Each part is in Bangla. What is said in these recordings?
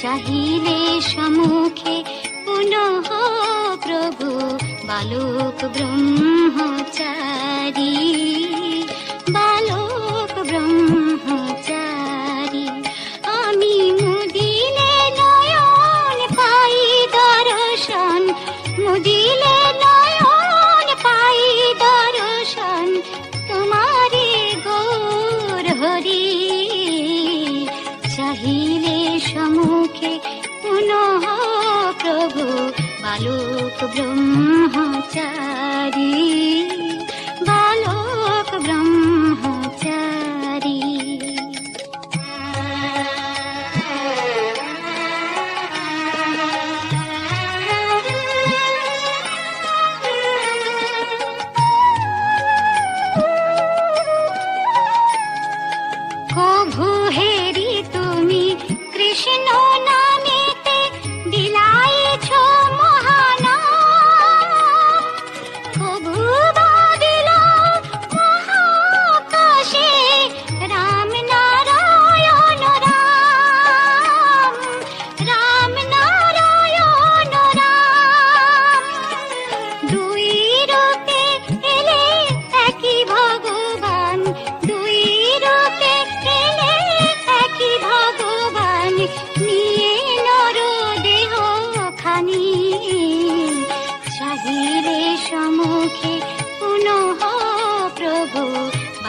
চাহিলে সমুখে পুনঃ প্রভু বালক ব্রহ্মচারী। চাহিলে সমুখে পুনঃ প্রভু বালুক ব্রহ্মচার।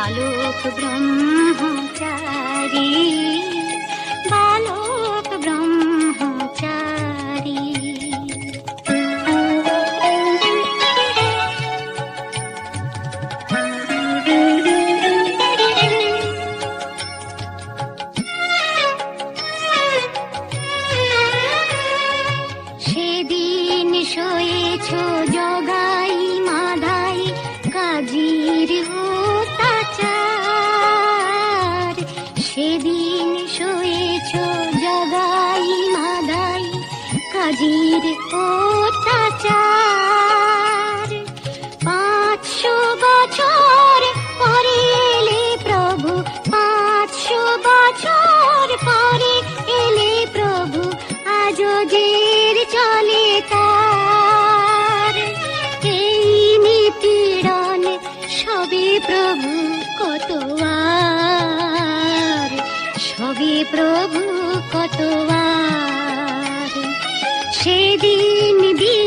आलोक ब्रह्मचारी সেদিন শুয়েছ জগাই মাদাই কাজির ও প্রভু কত সেদিন দিন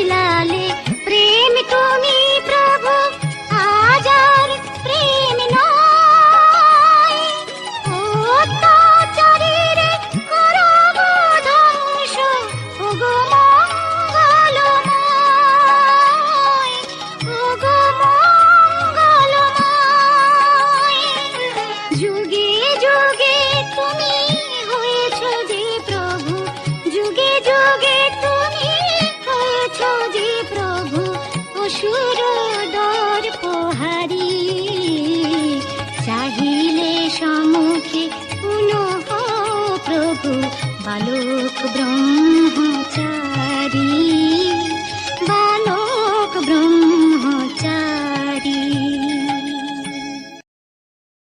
बालोक ब्रह्म